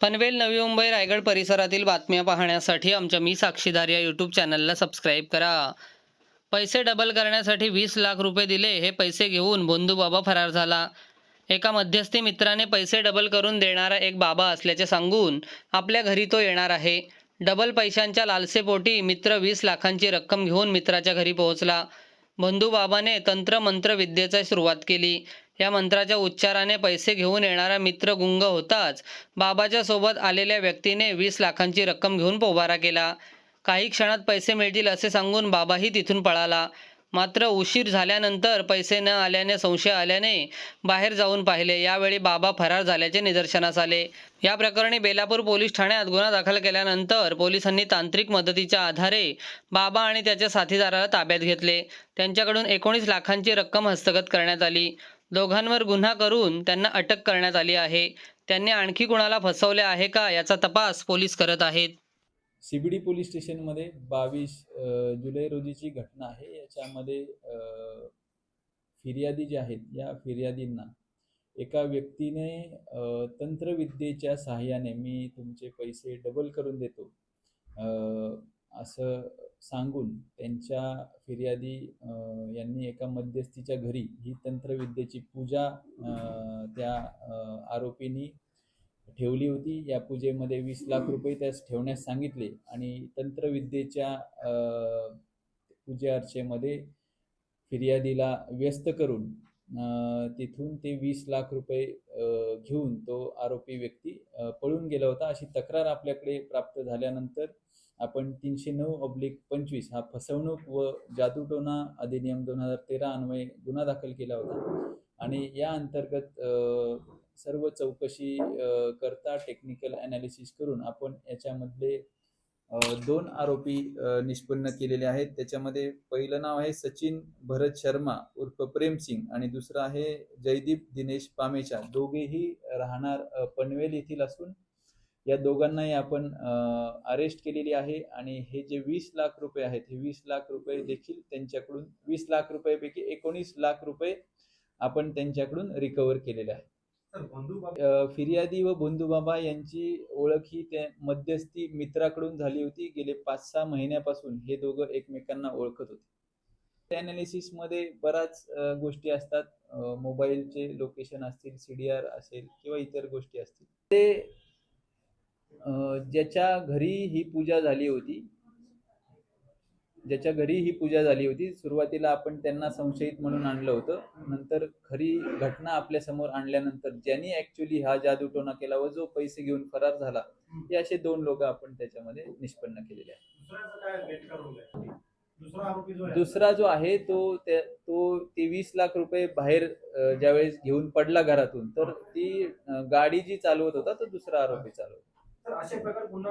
पनवेल नवी मुंबई रायगड परिसरातील बातम्या पाहण्यासाठी आमच्या मी साक्षीदार या यूट्यूब चॅनलला सबस्क्राईब करा. पैसे डबल करण्यासाठी वीस लाख रुपये दिले हे पैसे घेऊन बोंधू बाबा फरार झाला. एका मध्यस्थी मित्राने पैसे डबल करून देणारा एक बाबा असल्याचे सांगून आपल्या घरी तो येणार आहे. डबल पैशांच्या लालसेपोटी मित्र वीस लाखांची रक्कम घेऊन मित्राच्या घरी पोहोचला. बंधू बाबाने तंत्र मंत्र सुरुवात केली. या मंत्राच्या उच्चाराने पैसे घेऊन येणारा मित्र गुंग होताच. बाबाच्या सोबत आलेल्या व्यक्तीने वीस लाखांची रक्कम घेऊन पोबारा केला. काही क्षणात पैसे मिळतील असे सांगून बाबाही तिथून पळाला. मात्र उशीर झाल्यानंतर पैसे न आल्याने संशय आल्याने बाहेर जाऊन पाहिले. यावेळी बाबा फरार झाल्याचे निदर्शनास आले. या प्रकरणी बेलापूर पोलीस ठाण्यात गुन्हा दाखल केल्यानंतर पोलिसांनी तांत्रिक मदतीच्या आधारे बाबा आणि त्याच्या साथीदाराला ताब्यात घेतले. त्यांच्याकडून एकोणीस लाखांची रक्कम हस्तगत करण्यात आली. दोघांवर गुन्हा करून त्यांना अटक करण्यात आली आहे. त्यांनी आणखी कुणाला फसवले आहे का याचा तपास पोलीस करत आहेत. सीबीडी पोलीस स्टेशनमध्ये बावीस जुलै रोजीची घटना आहे. याच्यामध्ये फिर्यादी जे आहेत या फिर्यादींना एका व्यक्तीने तंत्रविद्येच्या सहाय्याने मी तुमचे पैसे डबल करून देतो. असं सांगून त्यांच्या फिर्यादी यांनी एका मध्यस्थीच्या घरी ही तंत्रविद्येची पूजा त्या आरोपींनी ठेवली होती. या पूजेमध्ये वीस लाख रुपये त्यास ठेवण्यास सांगितले आणि तंत्रविद्येच्या पूजा पूजे अर्चेमध्ये फिर्यादीला व्यस्त करून तिथून ते वीस लाख रुपये घेऊन तो आरोपी व्यक्ती पळून गेला होता. अशी तक्रार आपल्याकडे प्राप्त झाल्यानंतर आपण तीनशे नऊ ऑब्लिक पंचवीस हा फसवणूक व जादूटोना अधिनियम दोन हजार तेरा अन्वये गुन्हा दाखल केला होता. आणि या अंतर्गत सर्व चौकशी करता टेक्निकल ॲनालिसिस करून आपण याच्यामधले दोन आरोपी निष्पन्न केलेले आहेत. त्याच्यामध्ये पहिलं नाव आहे सचिन भरत शर्मा उर्फ प्रेम सिंग आणि दुसरं आहे जयदीप दिनेश पामेचा. दोघेही राहणार पनवेल येथील असून या दोघांनाही आपण अरेस्ट केलेली आहे आणि हे जे वीस लाख रुपये आहेत हे वीस लाख रुपये देखील त्यांच्याकडून वीस लाख रुपयेपैकी एकोणीस लाख रुपये आपण त्यांच्याकडून रिकवर केलेले आहे फिर्यादी व बंधूबाबा यांची ओळख ही त्या मध्यस्थी मित्राकडून झाली होती. गेले पाच सहा महिन्यापासून हे दोघं एकमेकांना ओळखत होते. त्या अनालिसिसमध्ये बऱ्याच गोष्टी असतात. मोबाईलचे लोकेशन असतील सी डी आर असेल किंवा इतर गोष्टी असतील. ते ज्याच्या घरी ही पूजा झाली होती ज्याच्या घरी ही पूजा झाली होती सुरुवातीला आपण त्यांना संशयित म्हणून आणलं होतं. नंतर खरी घटना आपल्यासमोर आणल्यानंतर ज्यांनी ऍक्च्युली हा जादूटोना केला व जो पैसे घेऊन फरार झाला हे असे दोन लोक आपण त्याच्यामध्ये निष्पन्न केलेले आहेत. दुसरा आरोपी जो आहे? तो तो तेवीस लाख रुपये बाहेर ज्यावेळेस घेऊन पडला घरातून तर ती गाडी जी चालवत होता तो दुसरा आरोपी चालवत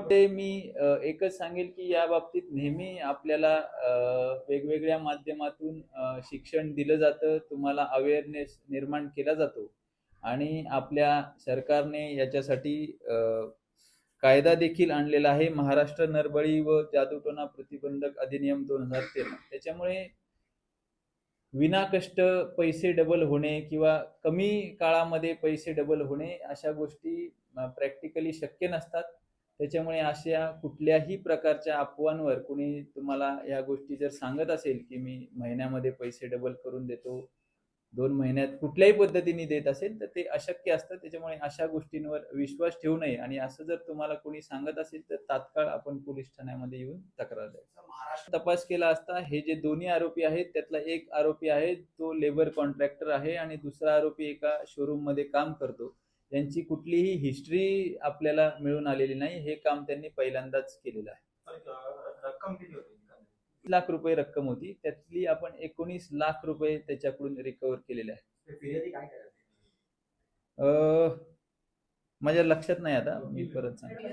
ते मी एकच सांगेल की या बाबतीत नेहमी आपल्याला वेगवेगळ्या माध्यमातून शिक्षण दिलं जातं तुम्हाला अवेअरनेस निर्माण केला जातो आणि आपल्या सरकारने याच्यासाठी कायदा देखील आणलेला आहे. महाराष्ट्र नरबळी व जादूटोना प्रतिबंधक अधिनियम दोन हजार तेरा. त्याच्यामुळे विनाकष्ट पैसे डबल होणे किंवा कमी काळामध्ये पैसे डबल होणे अशा गोष्टी प्रॅक्टिकली शक्य नसतात. त्याच्यामुळे अशा कुठल्याही प्रकारच्या अफवांवर कुणी तुम्हाला या गोष्टी जर सांगत असेल की मी महिन्यामध्ये पैसे डबल करून देतो दोन महिन्यात कुठल्याही पद्धतीने देत असेल तर ते अशक्य असतं. त्याच्यामुळे अशा गोष्टींवर विश्वास ठेवू नये आणि असं जर तुम्हाला कोणी सांगत असेल तर तात्काळ आपण पोलीस ठाण्यामध्ये येऊन तक्रार द्यायची महाराष्ट्र तपास केला असता हे जे दोन्ही आरोपी आहेत त्यातला एक आरोपी आहे तो लेबर कॉन्ट्रॅक्टर आहे आणि दुसरा आरोपी एका शोरूममध्ये काम करतो. यांची कुठलीही हिस्ट्री आपल्याला मिळून आलेली नाही. हे काम त्यांनी पहिल्यांदाच केलेलं आहे. रक्कम किती होती? तीस लाख रुपये रक्कम होती. त्यातली आपण एकोणीस लाख रुपये त्याच्याकडून रिकवर केलेले आहे. माझ्या लक्षात नाही आता. मी परत सांगतो.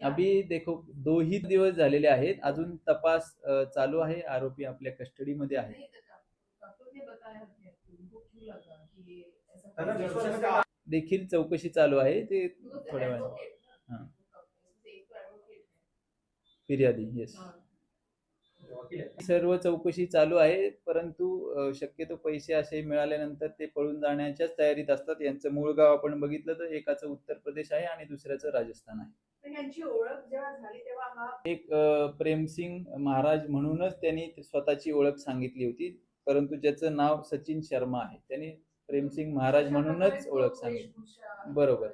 अभी देखो दो ही दिवस झालेले आहेत. अजून तपास चालू आहे. आरोपी आपल्या कस्टडीमध्ये आहे देखील चौकशी चालू आहे ते थोड्या वेळाने. हां. फिर्यादी येस. सर्व चौकशी चालू आहे परंतु शक्यतो पैसे असे मिळाल्यानंतर ते पळून जाण्याच्याच तयारीत असतात. यांचं मूळ गाव आपण बघितलं तर एकाचं उत्तर प्रदेश आहे आणि दुसऱ्याचं राजस्थान आहे. एक प्रेमसिंग महाराज म्हणूनच त्यांनी स्वतःची ओळख सांगितली होती. परंतु ज्याचं नाव सचिन शर्मा आहे. त्यांनी प्रेमसिंग महाराज म्हणूनच ओळख वेशभूषा बरोबर.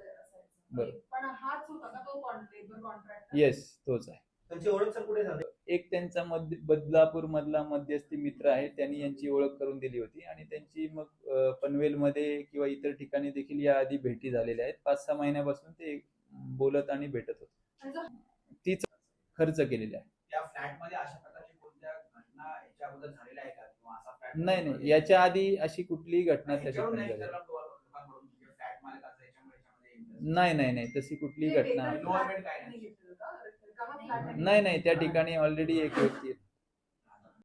बरोबर. पण हाच होता का तो लेबर कॉन्ट्रॅक्ट येस तोच आहे. त्यांची ओळख सर कुठे झाली? एक त्यांचा मध्य बदलापूर मधला मध्यस्थी मित्र आहे. त्यांनी यांची ओळख करून दिली होती. आणि त्यांची मग अ, पनवेलमध्ये किंवा इतर ठिकाणी देखील या आधी भेटी झालेल्या आहेत. पाच सहा महिन्यापासून ते बोलत आणि भेटत होते. तीच खर्च केलेला आहे. त्या फ्लॅटमध्ये अशा प्रकारची कोणत्या घटना याच्या अगोदर झालेल्या आहे का? किंवा असा फ्लॅट नाही नाही. याच्या आधी अशी कुठलीही घटना त्या ठिकाणी झाली नाही. नाही नाही नाही तशी कुठलीही घटना. नाही. नाही त्या ठिकाणी ऑलरेडी एक व्यक्ती